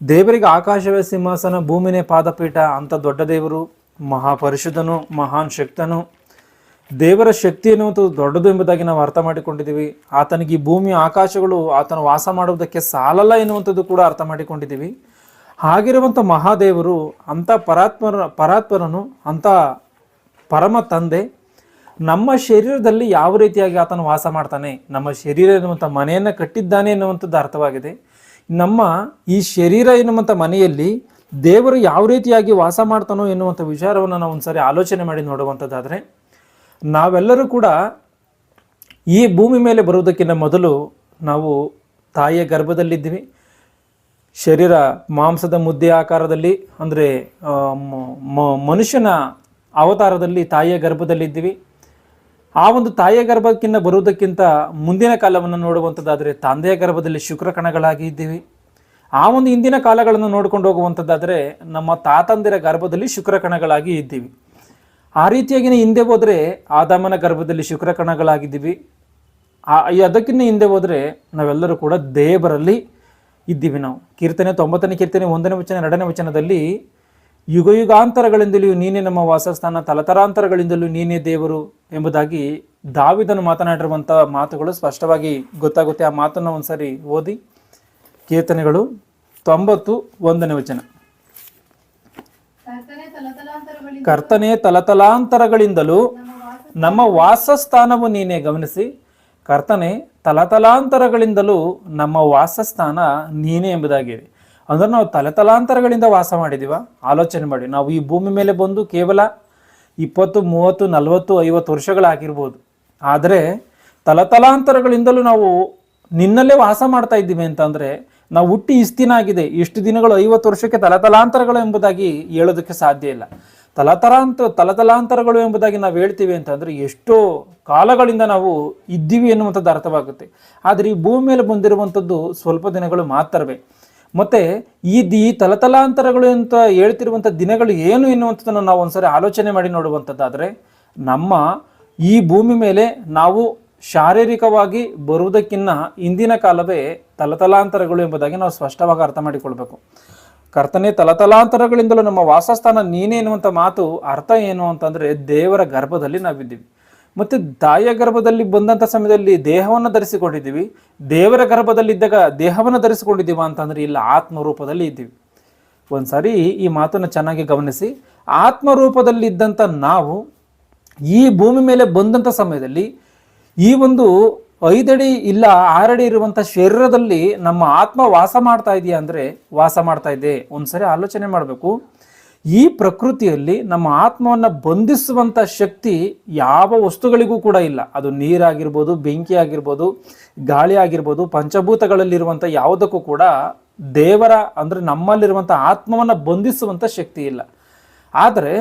ದೇವರಿಗೆ ಆಕಾಶವೇ ಸಿಂಹಾಸನ, ಭೂಮಿನೇ ಪಾದಪೀಠ ಅಂತ ದೊಡ್ಡ ದೇವರು, ಮಹಾಪರಿಶುದ್ಧನು, ಮಹಾನ್ ಶಕ್ತನು. ದೇವರ ಶಕ್ತಿ ಎನ್ನುವಂಥದ್ದು ದೊಡ್ಡದು ಎಂಬುದಾಗಿ ನಾವು ಅರ್ಥ ಮಾಡಿಕೊಂಡಿದ್ದೀವಿ. ಆತನಿಗೆ ಈ ಭೂಮಿ ಆಕಾಶಗಳು ಆತನು ವಾಸ ಮಾಡುವುದಕ್ಕೆ ಸಾಲಲ್ಲ ಎನ್ನುವಂಥದ್ದು ಕೂಡ ಅರ್ಥ ಮಾಡಿಕೊಂಡಿದ್ದೀವಿ. ಹಾಗಿರುವಂಥ ಮಹಾದೇವರು ಅಂಥ ಪರಾತ್ಮರ ಪರಾತ್ಮರನು ಅಂಥ ಪರಮ ತಂದೆ ನಮ್ಮ ಶರೀರದಲ್ಲಿ ಯಾವ ರೀತಿಯಾಗಿ ಆತನು ವಾಸ ಮಾಡ್ತಾನೆ? ನಮ್ಮ ಶರೀರ ಎನ್ನುವಂಥ ಮನೆಯನ್ನು ಕಟ್ಟಿದ್ದಾನೆ ಎನ್ನುವಂಥದ್ದು ಅರ್ಥವಾಗಿದೆ. ನಮ್ಮ ಈ ಶರೀರ ಎನ್ನುವಂಥ ಮನೆಯಲ್ಲಿ ದೇವರು ಯಾವ ರೀತಿಯಾಗಿ ವಾಸ ಮಾಡ್ತಾನೋ ಎನ್ನುವಂಥ ವಿಚಾರವನ್ನು ನಾವು ಒಂದ್ಸರಿ ಆಲೋಚನೆ ಮಾಡಿ ನೋಡುವಂಥದ್ದಾದರೆ ನಾವೆಲ್ಲರೂ ಕೂಡ ಈ ಭೂಮಿ ಮೇಲೆ ಬರುವುದಕ್ಕಿಂತ ಮೊದಲು ನಾವು ತಾಯಿಯ ಗರ್ಭದಲ್ಲಿದ್ದೀವಿ. ಶರೀರ ಮಾಂಸದ ಮುದ್ದೆ ಆಕಾರದಲ್ಲಿ, ಅಂದರೆ ಮನುಷ್ಯನ ಅವತಾರದಲ್ಲಿ ತಾಯಿಯ ಗರ್ಭದಲ್ಲಿದ್ದೀವಿ. ಆ ಒಂದು ತಾಯಿಯ ಗರ್ಭಕ್ಕಿಂತ ಬರುವುದಕ್ಕಿಂತ ಮುಂದಿನ ಕಾಲವನ್ನು ನೋಡುವಂಥದ್ದಾದರೆ ತಂದೆಯ ಗರ್ಭದಲ್ಲಿ ಶುಕ್ರ ಕಣಗಳಾಗಿ ಇದ್ದೀವಿ. ಆ ಒಂದು ಹಿಂದಿನ ಕಾಲಗಳನ್ನು ನೋಡ್ಕೊಂಡು ಹೋಗುವಂಥದ್ದಾದರೆ ನಮ್ಮ ತಾತಂದಿರ ಗರ್ಭದಲ್ಲಿ ಶುಕ್ರ ಕಣಗಳಾಗಿ ಇದ್ದೀವಿ. ಆ ರೀತಿಯಾಗಿನೇ ಹಿಂದೆ ಹೋದರೆ ಆದಾಮನ ಗರ್ಭದಲ್ಲಿ ಶುಕ್ರ ಕಣಗಳಾಗಿದ್ದೀವಿ. ಅದಕ್ಕಿಂತ ಹಿಂದೆ ಹೋದರೆ ನಾವೆಲ್ಲರೂ ಕೂಡ ದೇವರಲ್ಲಿ ಇದ್ದೀವಿ ನಾವು. ಕೀರ್ತನೆ ತೊಂಬತ್ತನೇ ಕೀರ್ತನೆ ಒಂದನೇ ವಚನ, ಎರಡನೇ ವಚನದಲ್ಲಿ ಯುಗ ಯುಗಾಂತರಗಳಿಂದಲೂ ನೀನೇ ನಮ್ಮ ವಾಸಸ್ಥಾನ, ತಲತರಾಂತರಗಳಿಂದಲೂ ನೀನೇ ದೇವರು ಎಂಬುದಾಗಿ ದಾವಿದನು ಮಾತನಾಡಿರುವಂಥ ಮಾತುಗಳು ಸ್ಪಷ್ಟವಾಗಿ ಗೊತ್ತಾಗುತ್ತೆ. ಆ ಮಾತನ್ನು ಒಂದ್ಸರಿ ಓದಿ. ಕೀರ್ತನೆಗಳು ತೊಂಬತ್ತು ಒಂದನೇ ವಚನ. ಕರ್ತನೆ ತಲತಲಾಂತರಗಳಿಂದಲೂ ನಮ್ಮ ವಾಸಸ್ಥಾನವು ನೀನೇ ಗಮನಿಸಿ. ಕರ್ತನೆ ತಲತಲಾಂತರಗಳಿಂದಲೂ ನಮ್ಮ ವಾಸಸ್ಥಾನ ನೀನೇ ಎಂಬುದಾಗಿದೆ. ಅಂದ್ರೆ ನಾವು ತಲೆತಲಾಂತರಗಳಿಂದ ವಾಸ ಮಾಡಿದೀವ? ಆಲೋಚನೆ ಮಾಡಿ. ನಾವು ಈ ಭೂಮಿ ಮೇಲೆ ಬಂದು ಕೇವಲ ಇಪ್ಪತ್ತು, ಮೂವತ್ತು, ನಲವತ್ತು, ಐವತ್ತು ವರ್ಷಗಳಾಗಿರ್ಬೋದು. ಆದರೆ ತಲತಲಾಂತರಗಳಿಂದಲೂ ನಾವು ನಿನ್ನಲ್ಲೇ ವಾಸ ಮಾಡ್ತಾ ಇದ್ದೀವಿ ಅಂತಂದರೆ ನಾವು ಹುಟ್ಟಿ ಇಷ್ಟು ದಿನ ಆಗಿದೆ. ಇಷ್ಟು ದಿನಗಳು ಐವತ್ತು ವರ್ಷಕ್ಕೆ ತಲತಲಾಂತರಗಳು ಎಂಬುದಾಗಿ ಹೇಳೋದಕ್ಕೆ ಸಾಧ್ಯ ಇಲ್ಲ. ತಲತಲಾಂತ, ತಲತಲಾಂತರಗಳು ಎಂಬುದಾಗಿ ನಾವು ಹೇಳ್ತೀವಿ ಅಂತಂದರೆ ಎಷ್ಟೋ ಕಾಲಗಳಿಂದ ನಾವು ಇದ್ದೀವಿ ಎನ್ನುವಂಥದ್ದು ಅರ್ಥವಾಗುತ್ತೆ. ಆದರೆ ಈ ಭೂಮಿ ಮೇಲೆ ಬಂದಿರುವಂಥದ್ದು ಸ್ವಲ್ಪ ದಿನಗಳು ಮಾತ್ರವೇ. ಮತ್ತೆ ಈ ದಿ ತಲತಲಾಂತರಗಳು ಅಂತ ಹೇಳ್ತಿರುವಂಥ ದಿನಗಳು ಏನು ಎನ್ನುವಂಥದ್ದನ್ನು ನಾವು ಒಂದ್ಸರಿ ಆಲೋಚನೆ ಮಾಡಿ ನೋಡುವಂಥದ್ದಾದರೆ ನಮ್ಮ ಈ ಭೂಮಿ ಮೇಲೆ ನಾವು ಶಾರೀರಿಕವಾಗಿ ಬರುವುದಕ್ಕಿಂತ ಇಂದಿನ ಕಾಲವೇ ತಲತಲಾಂತರಗಳು ಎಂಬುದಾಗಿ ನಾವು ಸ್ಪಷ್ಟವಾಗಿ ಅರ್ಥ ಮಾಡಿಕೊಳ್ಬೇಕು. ಕರ್ತನೆ, ತಲತಲಾಂತರಗಳಿಂದಲೂ ನಮ್ಮ ವಾಸಸ್ಥಾನ ನೀನೇ ಎನ್ನುವಂಥ ಮಾತು ಅರ್ಥ ಏನು ಅಂತಂದರೆ ದೇವರ ಗರ್ಭದಲ್ಲಿ ನಾವಿದ್ದೀವಿ. ಮತ್ತು ತಾಯಿಯ ಗರ್ಭದಲ್ಲಿ ಬಂದಂಥ ಸಮಯದಲ್ಲಿ ದೇಹವನ್ನು ಧರಿಸಿಕೊಂಡಿದ್ದೀವಿ, ದೇವರ ಗರ್ಭದಲ್ಲಿದ್ದಾಗ ದೇಹವನ್ನು ಧರಿಸಿಕೊಂಡಿದ್ದೀವ ಅಂತಂದರೆ ಇಲ್ಲ, ಆತ್ಮರೂಪದಲ್ಲಿ ಇದ್ದೀವಿ. ಒಂದ್ಸಾರಿ ಈ ಮಾತನ್ನು ಚೆನ್ನಾಗಿ ಗಮನಿಸಿ. ಆತ್ಮರೂಪದಲ್ಲಿದ್ದಂಥ ನಾವು ಈ ಭೂಮಿ ಮೇಲೆ ಬಂದಂಥ ಸಮಯದಲ್ಲಿ ಈ ಒಂದು ಐದಡಿ ಇಲ್ಲ ಆರಡಿ ಇರುವಂಥ ಶರೀರದಲ್ಲಿ ನಮ್ಮ ಆತ್ಮ ವಾಸ ಮಾಡ್ತಾ ಇದೆಯಾ ಅಂದರೆ ವಾಸ ಮಾಡ್ತಾ ಇದೆ. ಒಂದ್ಸರಿ ಆಲೋಚನೆ ಮಾಡಬೇಕು. ಈ ಪ್ರಕೃತಿಯಲ್ಲಿ ನಮ್ಮ ಆತ್ಮವನ್ನು ಬಂಧಿಸುವಂಥ ಶಕ್ತಿ ಯಾವ ವಸ್ತುಗಳಿಗೂ ಕೂಡ ಇಲ್ಲ. ಅದು ನೀರಾಗಿರ್ಬೋದು ಬೆಂಕಿ ಆಗಿರ್ಬೋದು ಗಾಳಿ ಆಗಿರ್ಬೋದು ಪಂಚಭೂತಗಳಲ್ಲಿರುವಂಥ ಯಾವುದಕ್ಕೂ ಕೂಡ ದೇವರ ಅಂದರೆ ನಮ್ಮಲ್ಲಿರುವಂಥ ಆತ್ಮವನ್ನು ಬಂಧಿಸುವಂಥ ಶಕ್ತಿ ಇಲ್ಲ. ಆದರೆ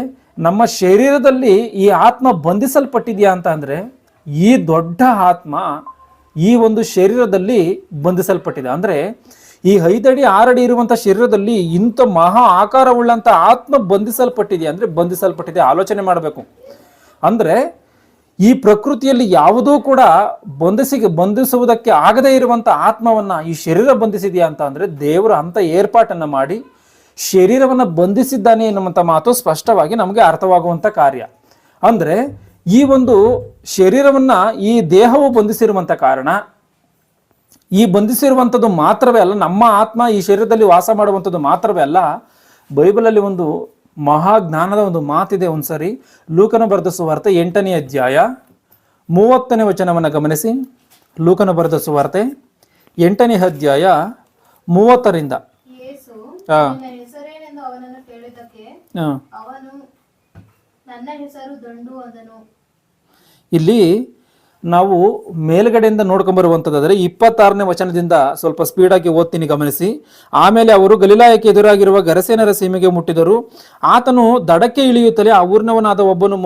ನಮ್ಮ ಶರೀರದಲ್ಲಿ ಈ ಆತ್ಮ ಬಂಧಿಸಲ್ಪಟ್ಟಿದೆಯಾ ಅಂತ ಅಂದರೆ ಈ ದೊಡ್ಡ ಆತ್ಮ ಈ ಒಂದು ಶರೀರದಲ್ಲಿ ಬಂಧಿಸಲ್ಪಟ್ಟಿದೆ. ಅಂದರೆ ಈ ಐದಡಿ, ಆರಡಿ ಇರುವಂತ ಶರೀರದಲ್ಲಿ ಇಂಥ ಮಹಾ ಆಕಾರವುಳ್ಳಂಥ ಆತ್ಮ ಬಂಧಿಸಲ್ಪಟ್ಟಿದೆ ಅಂದ್ರೆ ಬಂಧಿಸಲ್ಪಟ್ಟಿದೆ, ಆಲೋಚನೆ ಮಾಡಬೇಕು. ಅಂದ್ರೆ ಈ ಪ್ರಕೃತಿಯಲ್ಲಿ ಯಾವುದೂ ಕೂಡ ಬಂಧಿಸಿ, ಬಂಧಿಸುವುದಕ್ಕೆ ಆಗದೇ ಇರುವಂತ ಆತ್ಮವನ್ನ ಈ ಶರೀರ ಬಂಧಿಸಿದೆಯಾ ಅಂತ ಅಂದ್ರೆ ದೇವರು ಅಂತ ಏರ್ಪಾಟನ್ನು ಮಾಡಿ ಶರೀರವನ್ನು ಬಂಧಿಸಿದ್ದಾನೆ ಎನ್ನುವಂಥ ಮಾತು ಸ್ಪಷ್ಟವಾಗಿ ನಮಗೆ ಅರ್ಥವಾಗುವಂಥ ಕಾರ್ಯ. ಅಂದರೆ ಈ ಒಂದು ಶರೀರವನ್ನು ಈ ದೇಹವು ಬಂಧಿಸಿರುವಂಥ ಕಾರಣ ಈ ಬಂಧಿಸಿರುವಂಥದ್ದು ಮಾತ್ರವೇ ಅಲ್ಲ ನಮ್ಮ ಆತ್ಮ ಈ ಶರೀರದಲ್ಲಿ ವಾಸ ಮಾಡುವಂಥದ್ದು ಮಾತ್ರವೇ ಅಲ್ಲ ಬೈಬಲಲ್ಲಿ ಒಂದು ಮಹಾಜ್ಞಾನದ ಒಂದು ಮಾತಿದೆ ಒಂದ್ಸರಿ. ಲೂಕನ ಬರೆದ ಸುವಾರ್ತೆ ಎಂಟನೇ ಅಧ್ಯಾಯ ಮೂವತ್ತನೇ ವಚನವನ್ನು ಗಮನಿಸಿ. ಲೂಕನ ಬರೆದ ಸುವಾರ್ತೆ ಎಂಟನೇ ಅಧ್ಯಾಯ ಮೂವತ್ತರಿಂದ. ಇಲ್ಲಿ ನಾವು ಮೇಲ್ಗಡೆಯಿಂದ ನೋಡ್ಕೊಂಬರುವಂಥದ್ದಾದರೆ ಇಪ್ಪತ್ತಾರನೇ ವಚನದಿಂದ ಸ್ವಲ್ಪ ಸ್ಪೀಡಾಗಿ ಓದ್ತೀನಿ, ಗಮನಿಸಿ. ಆಮೇಲೆ ಅವರು ಗಲಿಲಾಯಕ್ಕೆ ಎದುರಾಗಿರುವ ಗರಸೇನರ ಸೀಮೆಗೆ ಮುಟ್ಟಿದರು. ಆತನು ದಡಕ್ಕೆ ಇಳಿಯುತ್ತಲೇ ಆ ಊರ್ಣವನಾದ ಒಬ್ಬನು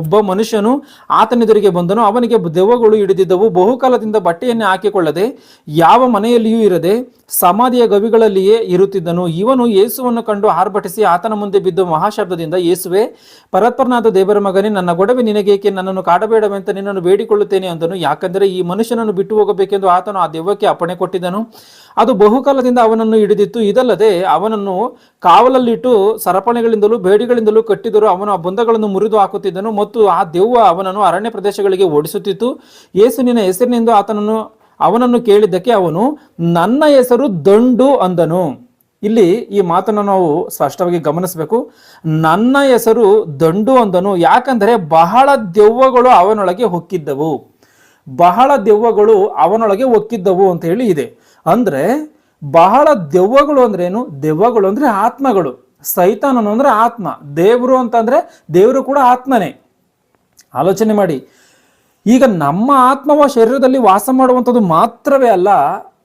ಒಬ್ಬ ಮನುಷ್ಯನು ಆತನೆದುರಿಗೆ ಬಂದನು. ಅವನಿಗೆ ದೆವ್ವಗಳು ಹಿಡಿದಿದ್ದವು. ಬಹುಕಾಲದಿಂದ ಬಟ್ಟೆಯನ್ನೇ ಹಾಕಿಕೊಳ್ಳದೆ ಯಾವ ಮನೆಯಲ್ಲಿಯೂ ಇರದೆ ಸಮಾಧಿಯ ಗವಿಗಳಲ್ಲಿಯೇ ಇರುತ್ತಿದ್ದನು. ಇವನು ಯೇಸುವನ್ನು ಕಂಡು ಆರ್ಭಟಿಸಿ ಆತನ ಮುಂದೆ ಬಿದ್ದು ಮಹಾಶಬ್ದದಿಂದ, ಯೇಸುವೆ, ಪರತ್ಪರನಾದ ದೇವರ ಮಗನೇ, ನನ್ನ ಗೊಡವೆ ನಿನಗೇಕೆ? ನನ್ನನ್ನು ಕಾಡಬೇಡವೆಂತ ನಿನ್ನನ್ನು ಬೇಡಿಕೊಳ್ಳುತ್ತೇನೆ ಅಂದನು. ಯಾಕಂದರೆ ಈ ಮನುಷ್ಯನನ್ನು ಬಿಟ್ಟು ಹೋಗಬೇಕೆಂದು ಆತನು ಆ ದೆವ್ವಕ್ಕೆ ಅಪ್ಪಣೆ ಕೊಟ್ಟಿದ್ದನು. ಅದು ಬಹುಕಾಲದಿಂದ ಅವನನ್ನು ಹಿಡಿದಿತ್ತು. ಇದಲ್ಲದೆ ಅವನನ್ನು ಕಾವಲಲ್ಲಿಟ್ಟು ಸರಪಣೆಗಳಿಂದಲೂ ಬೇಡಿಗಳಿಂದಲೂ ಕಟ್ಟಿದರು ಅವನು ಆ ಬಂಧಗಳನ್ನು ಮುರಿದು ಹಾಕುತ್ತಿದ್ದನು ಮತ್ತು ಆ ದೆವ್ವ ಅವನನ್ನು ಅರಣ್ಯ ಪ್ರದೇಶಗಳಿಗೆ ಓಡಿಸುತ್ತಿತ್ತು. ಯೇಸು ನಿನ್ನ ಹೆಸರಿನಿಂದ ಆತನನ್ನು ಅವನನ್ನು ಕೇಳಿದ್ದಕ್ಕೆ ಅವನು, ನನ್ನ ಹೆಸರು ದಂಡು ಅಂದನು. ಇಲ್ಲಿ ಈ ಮಾತನ್ನು ನಾವು ಸ್ಪಷ್ಟವಾಗಿ ಗಮನಿಸಬೇಕು. ನನ್ನ ಹೆಸರು ದಂಡು ಅಂದನು. ಯಾಕಂದರೆ ಬಹಳ ದೆವ್ವಗಳು ಅವನೊಳಗೆ ಹೊಕ್ಕಿದ್ದವು. ಬಹಳ ದೆವ್ವಗಳು ಅವನೊಳಗೆ ಹೊಕ್ಕಿದ್ದವು ಅಂತ ಹೇಳಿ ಇದೆ. ಅಂದ್ರೆ ಬಹಳ ದೆವ್ವಗಳು ಅಂದ್ರೇನು ದೆವ್ವಗಳು ಅಂದ್ರೆ ಆತ್ಮಗಳು. ಸೈತಾನನು ಅಂದ್ರೆ ಆತ್ಮ. ದೇವರು ಅಂತಂದರೆ ದೇವರು ಕೂಡ ಆತ್ಮನೇ. ಆಲೋಚನೆ ಮಾಡಿ. ಈಗ ನಮ್ಮ ಆತ್ಮವ ಶರೀರದಲ್ಲಿ ವಾಸ ಮಾಡುವಂಥದ್ದು ಮಾತ್ರವೇ ಅಲ್ಲ,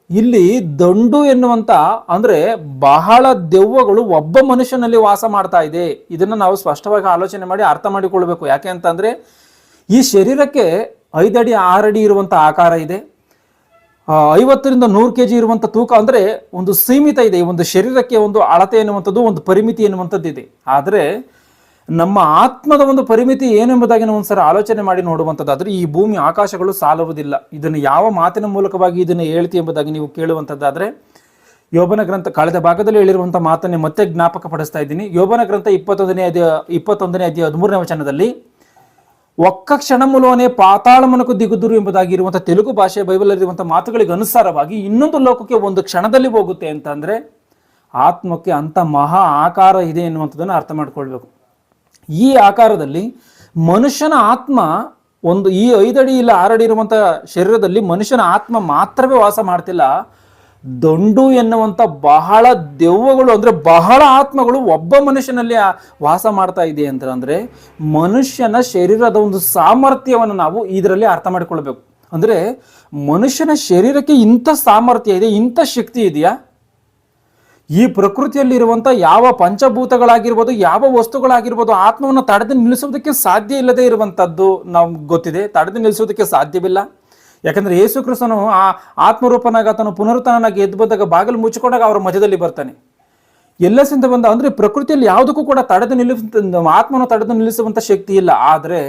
ಇಲ್ಲಿ ದಂಡು ಎನ್ನುವಂತ ಅಂದ್ರೆ ಬಹಳ ದೆವ್ವಗಳು ಒಬ್ಬ ಮನುಷ್ಯನಲ್ಲಿ ವಾಸ ಮಾಡ್ತಾ ಇದೆ. ಇದನ್ನ ನಾವು ಸ್ಪಷ್ಟವಾಗಿ ಆಲೋಚನೆ ಮಾಡಿ ಅರ್ಥ ಮಾಡಿಕೊಳ್ಬೇಕು. ಯಾಕೆ ಅಂತಂದ್ರೆ, ಈ ಶರೀರಕ್ಕೆ ಐದಡಿ, ಆರಡಿ ಇರುವಂತ ಆಕಾರ ಇದೆ. ಐವತ್ತರಿಂದ ನೂರು ಕೆ ಜಿ ಇರುವಂಥ ತೂಕ ಅಂದರೆ ಒಂದು ಸೀಮಿತ ಇದೆ. ಒಂದು ಶರೀರಕ್ಕೆ ಒಂದು ಅಳತೆ ಎನ್ನುವಂಥದ್ದು, ಒಂದು ಪರಿಮಿತಿ ಎನ್ನುವಂಥದ್ದು ಇದೆ ಆದರೆ ನಮ್ಮ ಆತ್ಮದ ಒಂದು ಪರಿಮಿತಿ ಏನೆಂಬುದಾಗಿ ನಾವು ಒಂದ್ಸಲ ಆಲೋಚನೆ ಮಾಡಿ ನೋಡುವಂಥದ್ದಾದ್ರೆ ಈ ಭೂಮಿ ಆಕಾಶಗಳು ಸಾಲುವುದಿಲ್ಲ. ಇದನ್ನು ಯಾವ ಮಾತಿನ ಮೂಲಕವಾಗಿ ಇದನ್ನು ಹೇಳ್ತಿ ಎಂಬುದಾಗಿ ನೀವು ಕೇಳುವಂಥದ್ದಾದ್ರೆ ಯೋಬನ ಗ್ರಂಥ ಕಳೆದ ಭಾಗದಲ್ಲಿ ಹೇಳಿರುವಂಥ ಮಾತನ್ನೇ ಮತ್ತೆ ಜ್ಞಾಪಕ ಪಡಿಸ್ತಾ ಇದ್ದೀನಿ. ಯೋಬನ ಗ್ರಂಥ ಇಪ್ಪತ್ತೊಂದನೇ ಅಧ್ಯಾಯ ಇಪ್ಪತ್ತೊಂದನೇ ಅಧ್ಯಾಯ ಹದಿಮೂರನೇ ವಚನದಲ್ಲಿ, ಒಕ್ಕ ಕ್ಷಣಮುಲೋನೆ ಪಾತಾಳಮನಕು ದಿಗುದುರು ಎಂಬುದಾಗಿ ಇರುವಂತಹ ತೆಲುಗು ಭಾಷೆ ಬೈಬಲಲ್ಲಿರುವಂಥ ಮಾತುಗಳಿಗೆ ಅನುಸಾರವಾಗಿ ಇನ್ನೊಂದು ಲೋಕಕ್ಕೆ ಒಂದು ಕ್ಷಣದಲ್ಲಿ ಹೋಗುತ್ತೆ ಅಂತಂದರೆ ಆತ್ಮಕ್ಕೆ ಅಂತ ಮಹಾ ಆಕಾರ ಇದೆ ಎನ್ನುವಂಥದ್ದನ್ನು ಅರ್ಥ ಮಾಡ್ಕೊಳ್ಬೇಕು. ಈ ಆಕಾರದಲ್ಲಿ ಮನುಷ್ಯನ ಆತ್ಮ ಒಂದು ಈ ಐದಡಿ ಇಲ್ಲ ಆರಡಿ ಇರುವಂಥ ಶರೀರದಲ್ಲಿ ಮನುಷ್ಯನ ಆತ್ಮ ಮಾತ್ರವೇ ವಾಸ ಮಾಡ್ತಿಲ್ಲ. ದಂಡು ಎನ್ನುವಂಥ ಬಹಳ ದೆವ್ವಗಳು ಅಂದ್ರೆ ಬಹಳ ಆತ್ಮಗಳು ಒಬ್ಬ ಮನುಷ್ಯನಲ್ಲಿ ವಾಸ ಮಾಡ್ತಾ ಇದೆ ಅಂತ ಅಂದರೆ ಮನುಷ್ಯನ ಶರೀರದ ಒಂದು ಸಾಮರ್ಥ್ಯವನ್ನು ನಾವು ಇದರಲ್ಲಿ ಅರ್ಥ ಮಾಡಿಕೊಳ್ಬೇಕು. ಅಂದ್ರೆ ಮನುಷ್ಯನ ಶರೀರಕ್ಕೆ ಇಂಥ ಸಾಮರ್ಥ್ಯ ಇದೆ, ಇಂಥ ಶಕ್ತಿ ಇದೆಯಾ? ಈ ಪ್ರಕೃತಿಯಲ್ಲಿರುವಂಥ ಯಾವ ಪಂಚಭೂತಗಳಾಗಿರ್ಬೋದು, ಯಾವ ವಸ್ತುಗಳಾಗಿರ್ಬೋದು ಆತ್ಮವನ್ನು ತಡೆದು ನಿಲ್ಲಿಸೋದಕ್ಕೆ ಸಾಧ್ಯ ಇಲ್ಲದೆ ಇರುವಂಥದ್ದು ನಮ್ಗೆ ಗೊತ್ತಿದೆ. ತಡೆದು ನಿಲ್ಲಿಸೋದಕ್ಕೆ ಸಾಧ್ಯವಿಲ್ಲ. ಯಾಕಂದ್ರೆ ಯೇಸು ಕ್ರಿಸ್ತನು ಆ ಆತ್ಮರೂಪನಾಗ ಆತನು ಪುನರುತ್ಥಾನಾಗಿ ಎದ್ದು ಬಂದಾಗ, ಬಾಗಿಲು ಮುಚ್ಚಿಕೊಂಡಾಗ ಅವರ ಮಧ್ಯದಲ್ಲಿ ಬರ್ತಾನೆ. ಎಲ್ಲಸಿಂದ ಬಂದ, ಅಂದರೆ ಪ್ರಕೃತಿಯಲ್ಲಿ ಯಾವುದಕ್ಕೂ ಕೂಡ ತಡೆದು ನಿಲ್ಲಿಸ ಆತ್ಮನ ತಡೆದು ನಿಲ್ಲಿಸುವಂತ ಶಕ್ತಿ ಇಲ್ಲ. ಆದರೆ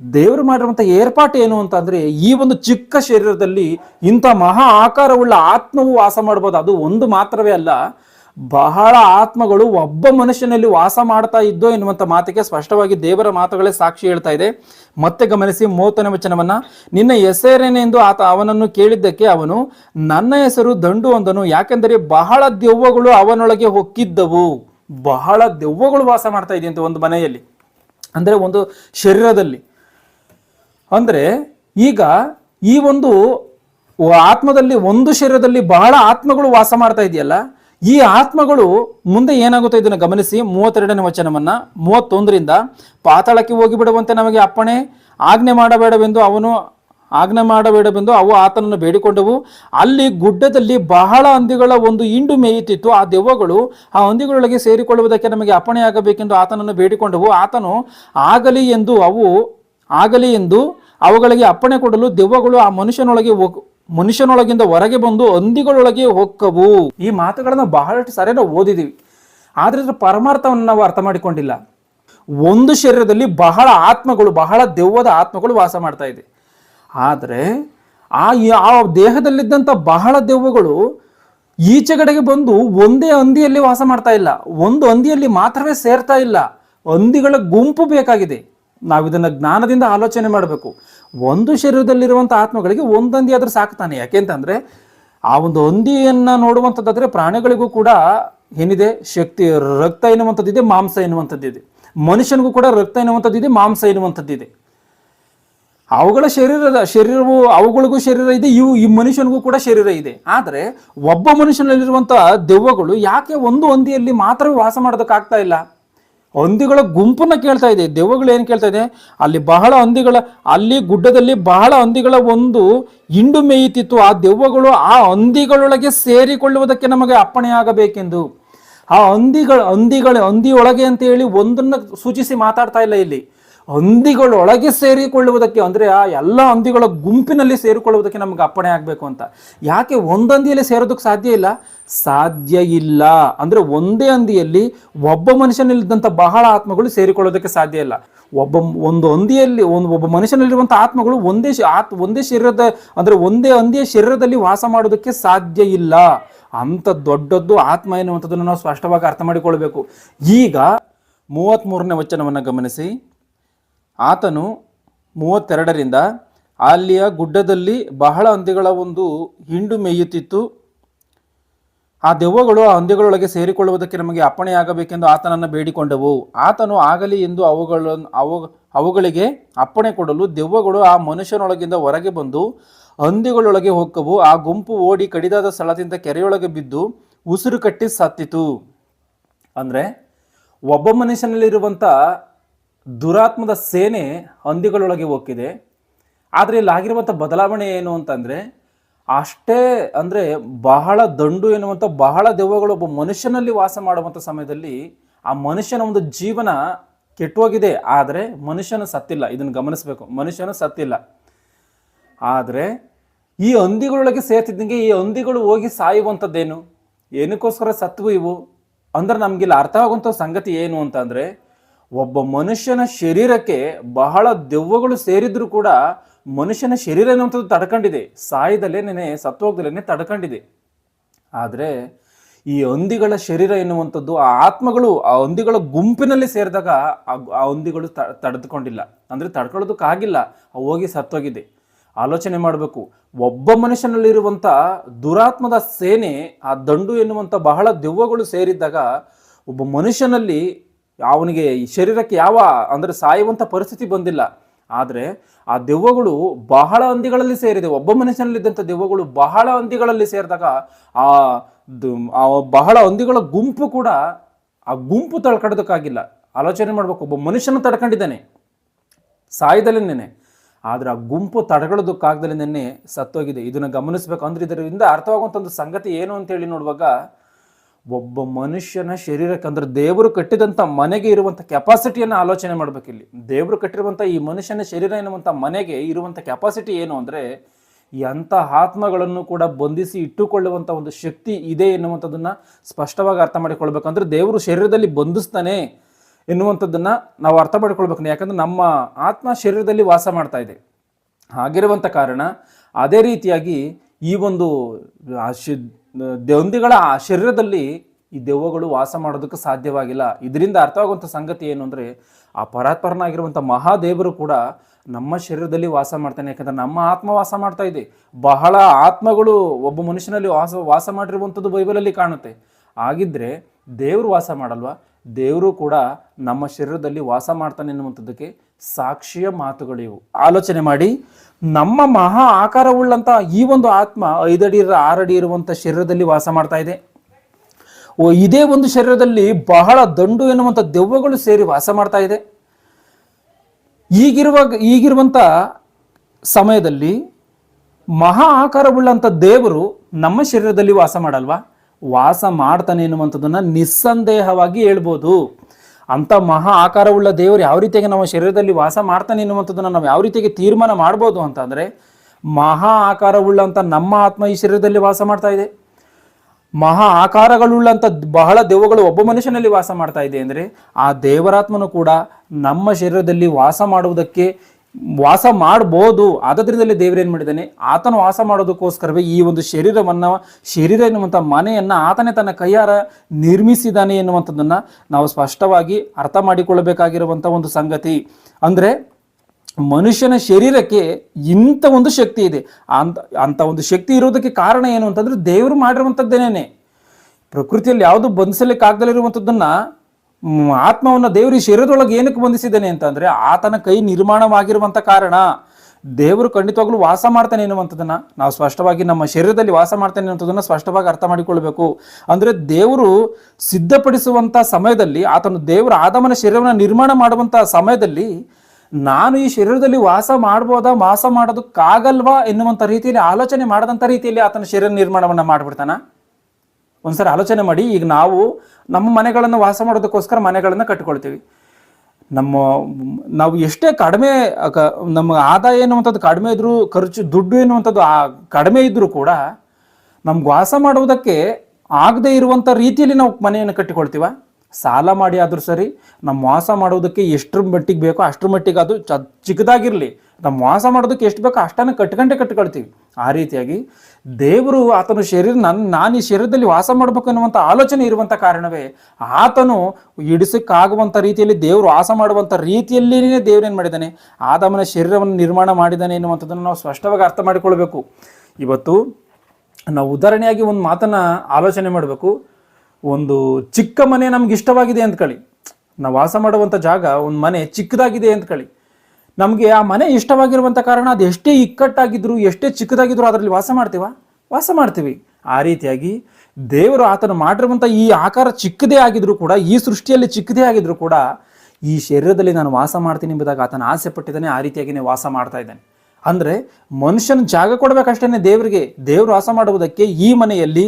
ದೇವರು ಮಾಡಿರುವಂಥ ಏರ್ಪಾಟು ಏನು ಅಂತಂದ್ರೆ ಈ ಒಂದು ಚಿಕ್ಕ ಶರೀರದಲ್ಲಿ ಇಂಥ ಮಹಾ ಆಕಾರವುಳ್ಳ ಆತ್ಮವು ವಾಸ ಮಾಡ್ಬೋದು. ಅದು ಒಂದು ಮಾತ್ರವೇ ಅಲ್ಲ ಬಹಳ ಆತ್ಮಗಳು ಒಬ್ಬ ಮನುಷ್ಯನಲ್ಲಿ ವಾಸ ಮಾಡ್ತಾ ಇದ್ದೋ ಎನ್ನುವಂಥ ಮಾತಿಗೆ ಸ್ಪಷ್ಟವಾಗಿ ದೇವರ ಮಾತುಗಳೇ ಸಾಕ್ಷಿ ಹೇಳ್ತಾ ಇದೆ. ಮತ್ತೆ ಗಮನಿಸಿ ಮೂವತ್ತನೇ ವಚನವನ್ನ. ನಿನ್ನ ಹೆಸರೇನೆಂದು ಆತ ಅವನನ್ನು ಕೇಳಿದ್ದಕ್ಕೆ ಅವನು, ನನ್ನ ಹೆಸರು ದಂಡು ಅಂದನು. ಯಾಕೆಂದರೆ ಬಹಳ ದೆವ್ವಗಳು ಅವನೊಳಗೆ ಹೊಕ್ಕಿದ್ದವು. ಬಹಳ ದೆವ್ವಗಳು ವಾಸ ಮಾಡ್ತಾ ಇದೆಯಂತೆ ಒಂದು ಮನೆಯಲ್ಲಿ. ಅಂದರೆ ಒಂದು ಶರೀರದಲ್ಲಿ. ಅಂದರೆ ಈಗ ಈ ಒಂದು ಆತ್ಮದಲ್ಲಿ ಒಂದು ಶರೀರದಲ್ಲಿ ಬಹಳ ಆತ್ಮಗಳು ವಾಸ ಮಾಡ್ತಾ ಇದೆಯಲ್ಲ ಈ ಆತ್ಮಗಳು ಮುಂದೆ ಏನಾಗುತ್ತೆ ಇದನ್ನು ಗಮನಿಸಿ ಮೂವತ್ತೆರಡನೇ ವಚನವನ್ನ. ಮೂವತ್ತೊಂದರಿಂದ ಪಾತಾಳಕ್ಕೆ ಹೋಗಿಬಿಡುವಂತೆ ನಮಗೆ ಅಪ್ಪಣೆ, ಆಜ್ಞೆ ಮಾಡಬೇಡವೆಂದು ಅವನು, ಆಜ್ಞೆ ಮಾಡಬೇಡವೆಂದು ಅವು ಆತನನ್ನು ಬೇಡಿಕೊಂಡವು. ಅಲ್ಲಿ ಗುಡ್ಡದಲ್ಲಿ ಬಹಳ ಹಂದಿಗಳ ಒಂದು ಇಂಡು ಮೇಯುತ್ತಿತ್ತು. ಆ ದೆವ್ವಗಳು ಆ ಹಂದಿಗಳೊಳಗೆ ಸೇರಿಕೊಳ್ಳುವುದಕ್ಕೆ ನಮಗೆ ಅಪ್ಪಣೆಯಾಗಬೇಕೆಂದು ಆತನನ್ನು ಬೇಡಿಕೊಂಡವು. ಆತನು ಆಗಲಿ ಎಂದು ಅವು, ಆಗಲಿ ಎಂದು ಅವುಗಳಿಗೆ ಅಪ್ಪಣೆ ಕೊಡಲು ದೆವ್ವಗಳು ಆ ಮನುಷ್ಯನೊಳಗೆ ಹೋಗ್- ಮನುಷ್ಯನೊಳಗಿಂದ ಹೊರಗೆ ಬಂದು ಹಂದಿಗಳೊಳಗೆ ಹೊಕ್ಕವು. ಈ ಮಾತುಗಳನ್ನ ಬಹಳಷ್ಟು ಸಾರಿ ನಾವು ಓದಿದೀವಿ. ಆದ್ರೆ ಇದರ ಪರಮಾರ್ಥವನ್ನು ನಾವು ಅರ್ಥ ಮಾಡಿಕೊಂಡಿಲ್ಲ. ಒಂದು ಶರೀರದಲ್ಲಿ ಬಹಳ ಆತ್ಮಗಳು, ಬಹಳ ದೆವ್ವದ ಆತ್ಮಗಳು ವಾಸ ಮಾಡ್ತಾ ಇದೆ. ಆದರೆ ಆ ಆ ದೇಹದಲ್ಲಿದ್ದಂಥ ಬಹಳ ದೆವ್ವಗಳು ಈಚೆಗಡೆಗೆ ಬಂದು ಒಂದೇ ಹಂದಿಯಲ್ಲಿ ವಾಸ ಮಾಡ್ತಾ ಇಲ್ಲ. ಒಂದು ಹಂದಿಯಲ್ಲಿ ಮಾತ್ರವೇ ಸೇರ್ತಾ ಇಲ್ಲ. ಹಂದಿಗಳ ಗುಂಪು ಬೇಕಾಗಿದೆ. ನಾವು ಇದನ್ನ ಜ್ಞಾನದಿಂದ ಆಲೋಚನೆ ಮಾಡಬೇಕು. ಒಂದು ಶರೀರದಲ್ಲಿರುವಂಥ ಆತ್ಮಗಳಿಗೆ ಒಂದೊಂದಿ ಆದರೆ ಸಾಕ್ತಾನೆ ಯಾಕೆಂತಂದ್ರೆ ಆ ಒಂದು ಹಂದಿಯನ್ನು ನೋಡುವಂಥದ್ದಾದರೆ ಪ್ರಾಣಿಗಳಿಗೂ ಕೂಡ ಏನಿದೆ? ಶಕ್ತಿ, ರಕ್ತ ಎನ್ನುವಂಥದ್ದಿದೆ, ಮಾಂಸ ಎನ್ನುವಂಥದ್ದಿದೆ. ಮನುಷ್ಯನಿಗೂ ಕೂಡ ರಕ್ತ ಎನ್ನುವಂಥದ್ದಿದೆ, ಮಾಂಸ ಎನ್ನುವಂಥದ್ದಿದೆ. ಅವುಗಳ ಶರೀರದ ಶರೀರವು, ಅವುಗಳಿಗೂ ಶರೀರ ಇದೆ, ಇವು, ಈ ಮನುಷ್ಯನಿಗೂ ಕೂಡ ಶರೀರ ಇದೆ. ಆದರೆ ಒಬ್ಬ ಮನುಷ್ಯನಲ್ಲಿರುವಂಥ ದೆವ್ವಗಳು ಯಾಕೆ ಒಂದು ಹಂದಿಯಲ್ಲಿ ಮಾತ್ರವೇ ವಾಸ ಮಾಡೋದಕ್ಕಾಗ್ತಾ ಇಲ್ಲ? ಹಂದಿಗಳ ಗುಂಪನ್ನ ಕೇಳ್ತಾ ಇದೆ. ದೆವ್ವಗಳು ಏನು ಕೇಳ್ತಾ ಇದೆ? ಅಲ್ಲಿ ಬಹಳ ಹಂದಿಗಳ, ಅಲ್ಲಿ ಗುಡ್ಡದಲ್ಲಿ ಬಹಳ ಹಂದಿಗಳ ಒಂದು ಇಂಡು ಮೇಯುತ್ತಿತ್ತು ಆ ದೆವ್ವಗಳು ಆ ಹಂದಿಗಳೊಳಗೆ ಸೇರಿಕೊಳ್ಳುವುದಕ್ಕೆ ನಮಗೆ ಅಪ್ಪಣೆಯಾಗಬೇಕೆಂದು ಆ ಹಂದಿಗಳ ಹಂದಿಗಳ, ಹಂದಿಯೊಳಗೆ ಅಂತ ಹೇಳಿ ಒಂದನ್ನ ಸೂಚಿಸಿ ಮಾತಾಡ್ತಾ ಇಲ್ಲ ಇಲ್ಲಿ. ಹಂದಿಗಳೊಳಗೆ ಸೇರಿಕೊಳ್ಳುವುದಕ್ಕೆ ಅಂದರೆ ಆ ಎಲ್ಲ ಹಂದಿಗಳ ಗುಂಪಿನಲ್ಲಿ ಸೇರಿಕೊಳ್ಳುವುದಕ್ಕೆ ನಮ್ಗೆ ಅಪ್ಪಣೆ ಆಗಬೇಕು ಅಂತ. ಯಾಕೆ ಒಂದು ಹಂದಿಯಲ್ಲಿ ಸೇರೋದಕ್ಕೆ ಸಾಧ್ಯ ಇಲ್ಲ? ಸಾಧ್ಯ ಇಲ್ಲ. ಅಂದರೆ ಒಂದೇ ಹಂದಿಯಲ್ಲಿ ಒಬ್ಬ ಮನುಷ್ಯನಲ್ಲಿದ್ದಂಥ ಬಹಳ ಆತ್ಮಗಳು ಸೇರಿಕೊಳ್ಳೋದಕ್ಕೆ ಸಾಧ್ಯ ಇಲ್ಲ. ಒಬ್ಬ ಒಂದು ಹಂದಿಯಲ್ಲಿ ಒಂದು ಒಬ್ಬ ಮನುಷ್ಯನಲ್ಲಿರುವಂಥ ಆತ್ಮಗಳು ಒಂದೇ ಆತ್, ಒಂದೇ ಶರೀರದ, ಅಂದರೆ ಒಂದೇ ಹಂದಿಯ ಶರೀರದಲ್ಲಿ ವಾಸ ಮಾಡೋದಕ್ಕೆ ಸಾಧ್ಯ ಇಲ್ಲ. ಅಂಥ ದೊಡ್ಡದ್ದು ಆತ್ಮ ಎನ್ನುವಂಥದ್ದನ್ನು ನಾವು ಸ್ಪಷ್ಟವಾಗಿ ಅರ್ಥ ಮಾಡಿಕೊಳ್ಬೇಕು. ಈಗ ಮೂವತ್ತ್ಮೂರನೇ ವಚನವನ್ನು ಗಮನಿಸಿ. ಆತನು ಮೂವತ್ತೆರಡರಿಂದ ಅಲ್ಲಿಯ ಗುಡ್ಡದಲ್ಲಿ ಬಹಳ ಹಂದಿಗಳ ಒಂದು ಹಿಂಡು ಮೇಯುತ್ತಿತ್ತು. ಆ ದೆವ್ವಗಳು ಆ ಹಂದಿಗಳೊಳಗೆ ಸೇರಿಕೊಳ್ಳುವುದಕ್ಕೆ ನಮಗೆ ಅಪ್ಪಣೆಯಾಗಬೇಕೆಂದು ಆತನನ್ನು ಬೇಡಿಕೊಂಡವು. ಆತನು ಆಗಲಿ ಎಂದು ಅವುಗಳನ್ನು ಅವು, ಅವುಗಳಿಗೆ ಅಪ್ಪಣೆ ಕೊಡಲು ದೆವ್ವಗಳು ಆ ಮನುಷ್ಯನೊಳಗಿಂದ ಹೊರಗೆ ಬಂದು ಹಂದಿಗಳೊಳಗೆ ಹೊಕ್ಕವು. ಆ ಗುಂಪು ಓಡಿ ಕಡಿದಾದ ಸ್ಥಳದಿಂದ ಕೆರೆಯೊಳಗೆ ಬಿದ್ದು ಉಸಿರು ಕಟ್ಟಿ ಸತ್ತಿತು. ಅಂದರೆ ಒಬ್ಬ ಮನುಷ್ಯನಲ್ಲಿರುವಂಥ ದುರಾತ್ಮದ ಸೇನೆ ಹಂದಿಗಳೊಳಗೆ ಹೋಗಿದೆ ಆದರೆ ಇಲ್ಲಿ ಆಗಿರುವಂಥ ಬದಲಾವಣೆ ಏನು ಅಂತಂದರೆ, ಅಷ್ಟೇ ಅಂದರೆ ಬಹಳ ದಂಡು ಎನ್ನುವಂಥ ಬಹಳ ದೆವ್ವಗಳು ಒಬ್ಬ ಮನುಷ್ಯನಲ್ಲಿ ವಾಸ ಮಾಡುವಂಥ ಸಮಯದಲ್ಲಿ ಆ ಮನುಷ್ಯನ ಒಂದು ಜೀವನ ಕೆಟ್ಟೋಗಿದೆ. ಆದರೆ ಮನುಷ್ಯನ ಸತ್ತಿಲ್ಲ. ಇದನ್ನು ಗಮನಿಸಬೇಕು. ಮನುಷ್ಯನ ಸತ್ತಿಲ್ಲ. ಆದರೆ ಈ ಹಂದಿಗಳೊಳಗೆ ಸೇರ್ತಿದ್ದಂಗೆ ಈ ಹಂದಿಗಳು ಹೋಗಿ ಸಾಯುವಂಥದ್ದೇನು? ಏನಕ್ಕೋಸ್ಕರ ಸತ್ವು ಇವು? ಅಂದ್ರೆ ಅರ್ಥ ಆಗುವಂಥ ಸಂಗತಿ ಏನು ಅಂತಂದರೆ ಒಬ್ಬ ಮನುಷ್ಯನ ಶರೀರಕ್ಕೆ ಬಹಳ ದೆವ್ವಗಳು ಸೇರಿದ್ರು ಕೂಡ ಮನುಷ್ಯನ ಶರೀರ ಎನ್ನುವಂಥದ್ದು ತಡ್ಕೊಂಡಿದೆ. ಸಾಯದಲ್ಲೇನೆ ಸತ್ತೋಗ್ದಲೇನೆ ತಡ್ಕೊಂಡಿದೆ. ಆದರೆ ಈ ಹಂದಿಗಳ ಶರೀರ ಎನ್ನುವಂಥದ್ದು ಆ ಆತ್ಮಗಳು ಆ ಹಂದಿಗಳ ಗುಂಪಿನಲ್ಲಿ ಸೇರಿದಾಗ ಆ ಹಂದಿಗಳು ತ, ತಡೆದುಕೊಂಡಿಲ್ಲ. ಅಂದರೆ ತಡ್ಕೊಳ್ಳೋದಕ್ಕಾಗಿಲ್ಲ. ಹೋಗಿ ಸತ್ತೋಗಿದೆ. ಆಲೋಚನೆ ಮಾಡಬೇಕು. ಒಬ್ಬ ಮನುಷ್ಯನಲ್ಲಿರುವಂಥ ದುರಾತ್ಮದ ಸೇನೆ, ಆ ದಂಡು ಎನ್ನುವಂಥ ಬಹಳ ದೆವ್ವಗಳು ಸೇರಿದ್ದಾಗ ಒಬ್ಬ ಮನುಷ್ಯನಲ್ಲಿ ಅವನಿಗೆ ಈ ಶರೀರಕ್ಕೆ ಯಾವ, ಅಂದರೆ ಸಾಯುವಂಥ ಪರಿಸ್ಥಿತಿ ಬಂದಿಲ್ಲ. ಆದರೆ ಆ ದೆವ್ವಗಳು ಬಹಳ ಹಂದಿಗಳಲ್ಲಿ ಸೇರಿದೆ. ಒಬ್ಬ ಮನುಷ್ಯನಲ್ಲಿದ್ದಂಥ ದೆವ್ವಗಳು ಬಹಳ ಹಂದಿಗಳಲ್ಲಿ ಸೇರಿದಾಗ ಆ ಬಹಳ ಹಂದಿಗಳ ಗುಂಪು ಕೂಡ ಆ ಗುಂಪು ತಳ್ಕಡೋದಕ್ಕಾಗಿಲ್ಲ. ಆಲೋಚನೆ ಮಾಡಬೇಕು, ಒಬ್ಬ ಮನುಷ್ಯನ ತಡ್ಕೊಂಡಿದ್ದಾನೆ. ಸಾಯದಲ್ಲೇನೆ ಆದ್ರೆ ಆ ಗುಂಪು ತಡೆಗಳೋದಕ್ಕಾಗ್ದಲೇ ನೆನ್ನೆ ಸತ್ತೋಗಿದೆ. ಇದನ್ನು ಗಮನಿಸಬೇಕು ಅಂದ್ರೆ ಇದರಿಂದ ಅರ್ಥವಾಗುವಂಥ ಒಂದು ಸಂಗತಿ ಏನು ಅಂತೇಳಿ ನೋಡುವಾಗ ಒಬ್ಬ ಮನುಷ್ಯನ ಶರೀರಕ್ಕೆ ಅಂದ್ರೆ ದೇವರು ಕಟ್ಟಿದಂಥ ಮನೆಗೆ ಇರುವಂಥ ಕೆಪಾಸಿಟಿಯನ್ನು ಆಲೋಚನೆ ಮಾಡ್ಬೇಕು ಇಲ್ಲಿ. ದೇವರು ಕಟ್ಟಿರುವಂಥ ಈ ಮನುಷ್ಯನ ಶರೀರ ಎನ್ನುವಂಥ ಮನೆಗೆ ಇರುವಂಥ ಕೆಪಾಸಿಟಿ ಏನು ಅಂದರೆ ಎಂಥ ಆತ್ಮಗಳನ್ನು ಕೂಡ ಬಂಧಿಸಿ ಇಟ್ಟುಕೊಳ್ಳುವಂಥ ಒಂದು ಶಕ್ತಿ ಇದೆ ಎನ್ನುವಂಥದ್ದನ್ನು ಸ್ಪಷ್ಟವಾಗಿ ಅರ್ಥ ಮಾಡಿಕೊಳ್ಬೇಕಂದ್ರೆ ದೇವರು ಶರೀರದಲ್ಲಿ ಬಂಧಿಸ್ತಾನೆ ಎನ್ನುವಂಥದ್ದನ್ನು ನಾವು ಅರ್ಥ ಮಾಡಿಕೊಳ್ಬೇಕು ಯಾಕಂದ್ರೆ ನಮ್ಮ ಆತ್ಮ ಶರೀರದಲ್ಲಿ ವಾಸ ಮಾಡ್ತಾ ಇದೆ. ಹಾಗಿರುವಂಥ ಕಾರಣ ಅದೇ ರೀತಿಯಾಗಿ ಈ ಒಂದು ದೆವಂದಿಗಳ ಶರೀರದಲ್ಲಿ ಈ ದೆವ್ವಗಳು ವಾಸ ಮಾಡೋದಕ್ಕೆ ಸಾಧ್ಯವಾಗಿಲ್ಲ. ಇದರಿಂದ ಅರ್ಥವಾಗುವಂಥ ಸಂಗತಿ ಏನು ಅಂದರೆ, ಆ ಪರಾತ್ಪರನಾಗಿರುವಂಥ ಮಹಾದೇವರು ಕೂಡ ನಮ್ಮ ಶರೀರದಲ್ಲಿ ವಾಸ ಮಾಡ್ತಾನೆ. ಯಾಕಂದ್ರೆ ನಮ್ಮ ಆತ್ಮ ವಾಸ ಮಾಡ್ತಾ ಇದೆ. ಬಹಳ ಆತ್ಮಗಳು ಒಬ್ಬ ಮನುಷ್ಯನಲ್ಲಿ ವಾಸ ವಾಸ ಮಾಡಿರುವಂಥದ್ದು ಬೈಬಲಲ್ಲಿ ಕಾಣುತ್ತೆ. ಆಗಿದ್ದರೆ ದೇವರು ವಾಸ ಮಾಡಲ್ವಾ? ದೇವರು ಕೂಡ ನಮ್ಮ ಶರೀರದಲ್ಲಿ ವಾಸ ಮಾಡ್ತಾನೆ ಎನ್ನುವಂಥದ್ದಕ್ಕೆ ಸಾಕ್ಷಿಯ ಮಾತುಗಳಿವು. ಆಲೋಚನೆ ಮಾಡಿ, ನಮ್ಮ ಮಹಾ ಆಕಾರವುಳ್ಳಂಥ ಈ ಒಂದು ಆತ್ಮ ಐದಡಿ ಆರಡಿ ಇರುವಂಥ ಶರೀರದಲ್ಲಿ ವಾಸ ಮಾಡ್ತಾ ಇದೆ. ಇದೇ ಒಂದು ಶರೀರದಲ್ಲಿ ಬಹಳ ದಂಡು ಎನ್ನುವಂಥ ದೆವ್ವಗಳು ಸೇರಿ ವಾಸ ಮಾಡ್ತಾ ಇದೆ. ಈಗಿರುವ ಈಗಿರುವಂಥ ಸಮಯದಲ್ಲಿ ಮಹಾ ಆಕಾರವುಳ್ಳಂಥ ದೇವರು ನಮ್ಮ ಶರೀರದಲ್ಲಿ ವಾಸ ಮಾಡಲ್ವಾ? ವಾಸ ಮಾಡ್ತಾನೆ ಎನ್ನುವಂಥದ್ದನ್ನು ನಿಸ್ಸಂದೇಹವಾಗಿ ಹೇಳ್ಬೋದು. ಅಂಥ ಮಹಾ ಆಕಾರವುಳ್ಳ ದೇವರು ಯಾವ ರೀತಿಯಾಗಿ ನಮ್ಮ ಶರೀರದಲ್ಲಿ ವಾಸ ಮಾಡ್ತಾನೆ ಎನ್ನುವಂಥದ್ದನ್ನು ನಾವು ಯಾವ ರೀತಿಯಾಗಿ ತೀರ್ಮಾನ ಮಾಡ್ಬೋದು ಅಂತಂದರೆ ಮಹಾ ಆಕಾರವುಳ್ಳಂಥ ನಮ್ಮ ಆತ್ಮ ಈ ಶರೀರದಲ್ಲಿ ವಾಸ ಮಾಡ್ತಾ ಇದೆ. ಮಹಾ ಆಕಾರಗಳುಳ್ಳಂಥ ಬಹಳ ದೇವಗಳು ಒಬ್ಬ ಮನುಷ್ಯನಲ್ಲಿ ವಾಸ ಮಾಡ್ತಾ ಇದೆ ಅಂದರೆ ಆ ದೇವರಾತ್ಮನು ಕೂಡ ನಮ್ಮ ಶರೀರದಲ್ಲಿ ವಾಸ ಮಾಡುವುದಕ್ಕೆ ವಾಸ ಮಾಡ್ಬೋದು. ದೇವರು ಏನು ಮಾಡಿದ್ದಾನೆ? ಆತನು ವಾಸ ಮಾಡೋದಕ್ಕೋಸ್ಕರವೇ ಈ ಒಂದು ಶರೀರವನ್ನು, ಶರೀರ ಎನ್ನುವಂಥ ಮನೆಯನ್ನು ಆತನೇ ತನ್ನ ಕೈಯಾರ ನಿರ್ಮಿಸಿದ್ದಾನೆ ಎನ್ನುವಂಥದ್ದನ್ನು ನಾವು ಸ್ಪಷ್ಟವಾಗಿ ಅರ್ಥ ಮಾಡಿಕೊಳ್ಳಬೇಕಾಗಿರುವಂಥ ಒಂದು ಸಂಗತಿ. ಅಂದರೆ ಮನುಷ್ಯನ ಶರೀರಕ್ಕೆ ಇಂಥ ಒಂದು ಶಕ್ತಿ ಇದೆ. ಅಂತ ಅಂಥ ಒಂದು ಶಕ್ತಿ ಇರೋದಕ್ಕೆ ಕಾರಣ ಏನು ಅಂತಂದ್ರೆ ದೇವರು ಮಾಡಿರುವಂಥದ್ದೇನೇ ಪ್ರಕೃತಿಯಲ್ಲಿ ಯಾವುದು ಬಂಧಿಸಲಿಕ್ಕಾಗದಲ್ಲಿರುವಂಥದ್ದನ್ನು ಆತ್ಮವನ್ನು ದೇವರು ಶರೀರದೊಳಗೆ ಏನಕ್ಕೆ ಬಂಧಿಸಿದ್ದಾನೆ ಅಂತಂದರೆ ಆತನ ಕೈ ನಿರ್ಮಾಣವಾಗಿರುವಂಥ ಕಾರಣ ದೇವರು ಖಂಡಿತವಾಗ್ಲೂ ವಾಸ ಮಾಡ್ತಾನೆ ಎನ್ನುವಂಥದ್ದನ್ನು ನಾವು ಸ್ಪಷ್ಟವಾಗಿ ನಮ್ಮ ಶರೀರದಲ್ಲಿ ವಾಸ ಮಾಡ್ತಾನೆ ಅನ್ನೋದನ್ನು ಸ್ಪಷ್ಟವಾಗಿ ಅರ್ಥ ಮಾಡಿಕೊಳ್ಬೇಕು. ಅಂದರೆ ದೇವರು ಸಿದ್ಧಪಡಿಸುವಂಥ ಸಮಯದಲ್ಲಿ ಆತನು ದೇವರ ಆದಮನ ಶರೀರವನ್ನು ನಿರ್ಮಾಣ ಮಾಡುವಂಥ ಸಮಯದಲ್ಲಿ ನಾನು ಈ ಶರೀರದಲ್ಲಿ ವಾಸ ಮಾಡ್ಬೋದಾ, ವಾಸ ಮಾಡೋದಕ್ಕಾಗಲ್ವಾ ಎನ್ನುವಂಥ ರೀತಿಯಲ್ಲಿ ಆಲೋಚನೆ ಮಾಡದಂಥ ರೀತಿಯಲ್ಲಿ ಆತನ ಶರೀರ ನಿರ್ಮಾಣವನ್ನು ಮಾಡಿಬಿಡ್ತಾನ. ಒಂದ್ಸರಿ ಆಲೋಚನೆ ಮಾಡಿ, ಈಗ ನಾವು ನಮ್ಮ ಮನೆಗಳನ್ನು ವಾಸ ಮಾಡೋದಕ್ಕೋಸ್ಕರ ಮನೆಗಳನ್ನು ಕಟ್ಕೊಳ್ತೀವಿ ನಮ್ಮ, ನಾವು ಎಷ್ಟೇ ಕಡಿಮೆ ನಮ್ಮ ಆದಾಯ ಎನ್ನುವಂಥದ್ದು ಕಡಿಮೆ ಇದ್ದರೂ ಖರ್ಚು, ದುಡ್ಡು ಎನ್ನುವಂಥದ್ದು ಆ ಕಡಿಮೆ ಇದ್ದರೂ ಕೂಡ ನಮ್ಗೆ ವಾಸ ಮಾಡುವುದಕ್ಕೆ ಆಗದೇ ಇರುವಂಥ ರೀತಿಯಲ್ಲಿ ನಾವು ಮನೆಯನ್ನು ಕಟ್ಟಿಕೊಳ್ತೀವ? ಸಾಲ ಮಾಡಿ ಆದರೂ ಸರಿ ನಮ್ಮ ವಾಸ ಮಾಡೋದಕ್ಕೆ ಎಷ್ಟರ ಮಟ್ಟಿಗೆ ಬೇಕೋ ಅಷ್ಟರ ಮಟ್ಟಿಗೆ ಅದು ಚ, ಚಿಕ್ಕದಾಗಿರಲಿ. ನಮ್ಮ ವಾಸ ಮಾಡೋದಕ್ಕೆ ಎಷ್ಟು ಬೇಕೋ ಅಷ್ಟನ್ನು ಕಟ್ಕಂಡೆ ಕಟ್ಕೊಳ್ತೀವಿ. ಆ ರೀತಿಯಾಗಿ ದೇವರು ಆತನ ಶರೀರ ನನ್ನ ನಾನು ಈ ಶರೀರದಲ್ಲಿ ವಾಸ ಮಾಡಬೇಕು ಅನ್ನುವಂಥ ಆಲೋಚನೆ ಇರುವಂಥ ಕಾರಣವೇ ಆತನು ಇಡಿಸಕ್ಕಾಗುವಂಥ ರೀತಿಯಲ್ಲಿ ದೇವರು ವಾಸ ಮಾಡುವಂಥ ರೀತಿಯಲ್ಲಿಯೇ ದೇವರೇನು ಮಾಡಿದ್ದಾನೆ? ಆದಮನ ಶರೀರವನ್ನು ನಿರ್ಮಾಣ ಮಾಡಿದ್ದಾನೆ ಎನ್ನುವಂಥದ್ದನ್ನು ನಾವು ಸ್ಪಷ್ಟವಾಗಿ ಅರ್ಥ ಮಾಡಿಕೊಳ್ಬೇಕು. ಇವತ್ತು ನಾವು ಉದಾಹರಣೆಯಾಗಿ ಒಂದು ಮಾತನ್ನು ಆಲೋಚನೆ ಮಾಡಬೇಕು. ಒಂದು ಚಿಕ್ಕ ಮನೆ ನಮ್ಗೆ ಇಷ್ಟವಾಗಿದೆ ಅಂದ್ಕೊಳ್ಳಿ ನಾವು ವಾಸ ಮಾಡುವಂಥ ಜಾಗ ಒಂದು ಮನೆ ಚಿಕ್ಕದಾಗಿದೆ ಅಂದ್ಕೊಳ್ಳಿ ನಮಗೆ ಆ ಮನೆ ಇಷ್ಟವಾಗಿರುವಂಥ ಕಾರಣ ಅದು ಎಷ್ಟೇ ಇಕ್ಕಟ್ಟಾಗಿದ್ರು, ಎಷ್ಟೇ ಚಿಕ್ಕದಾಗಿದ್ರು ಅದರಲ್ಲಿ ವಾಸ ಮಾಡ್ತೀವ? ವಾಸ ಮಾಡ್ತೀವಿ. ಆ ರೀತಿಯಾಗಿ ದೇವರು ಆತನು ಮಾಡಿರುವಂಥ ಈ ಆಕಾರ ಚಿಕ್ಕದೇ ಆಗಿದ್ರು ಕೂಡ, ಈ ಸೃಷ್ಟಿಯಲ್ಲಿ ಚಿಕ್ಕದೇ ಆಗಿದ್ರು ಕೂಡ ಈ ಶರೀರದಲ್ಲಿ ನಾನು ವಾಸ ಮಾಡ್ತೀನಿ ಎಂಬುದಾಗಿ ಆತನ ಆಸೆ ಪಟ್ಟಿದ್ದಾನೆ ಆ ರೀತಿಯಾಗಿನೇ ವಾಸ ಮಾಡ್ತಾ ಇದ್ದಾನೆ. ಅಂದರೆ ಮನುಷ್ಯನ ಜಾಗ ಕೊಡಬೇಕಷ್ಟೇ ದೇವರಿಗೆ. ದೇವರು ವಾಸ ಮಾಡುವುದಕ್ಕೆ ಈ ಮನೆಯಲ್ಲಿ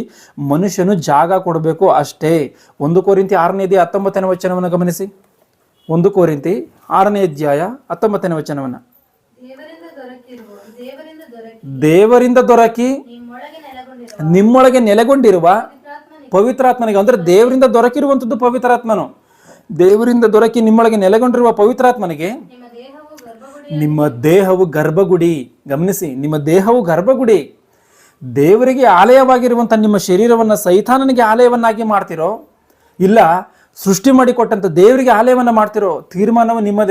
ಮನುಷ್ಯನು ಜಾಗ ಕೊಡಬೇಕು ಅಷ್ಟೇ. ಒಂದು ಕೋರಿಂತಿ ಆರನೇ ಅಧ್ಯಾಯ ಹತ್ತೊಂಬತ್ತನೇ ವಚನವನ್ನು ಗಮನಿಸಿ. ಒಂದು ಕೋರಿಂತಿ ಆರನೇ ಅಧ್ಯಾಯ ಹತ್ತೊಂಬತ್ತನೇ ವಚನವನ್ನು. ದೇವರಿಂದ ದೊರಕಿ ನಿಮ್ಮೊಳಗೆ ನೆಲೆಗೊಂಡಿರುವ ಪವಿತ್ರಾತ್ಮನಿಗೆ. ಅಂದರೆ ದೇವರಿಂದ ದೊರಕಿರುವಂಥದ್ದು ಪವಿತ್ರಾತ್ಮನು. ದೇವರಿಂದ ದೊರಕಿ ನಿಮ್ಮೊಳಗೆ ನೆಲೆಗೊಂಡಿರುವ ಪವಿತ್ರಾತ್ಮನಿಗೆ ನಿಮ್ಮ ದೇಹವು ಗರ್ಭಗುಡಿ, ಗಮನಿಸಿ, ನಿಮ್ಮ ದೇಹವು ಗರ್ಭಗುಡಿ. ದೇವರಿಗೆ ಆಲಯವಾಗಿರುವಂಥ ನಿಮ್ಮ ಶರೀರವನ್ನು ಸೈತಾನನಿಗೆ ಆಲಯವನ್ನಾಗಿ ಮಾಡ್ತಿರೋ, ಇಲ್ಲ ಸೃಷ್ಟಿ ಮಾಡಿಕೊಟ್ಟಂಥ ದೇವರಿಗೆ ಆಲಯವನ್ನು ಮಾಡ್ತಿರೋ ತೀರ್ಮಾನವು ನಿಮ್ಮದೇ.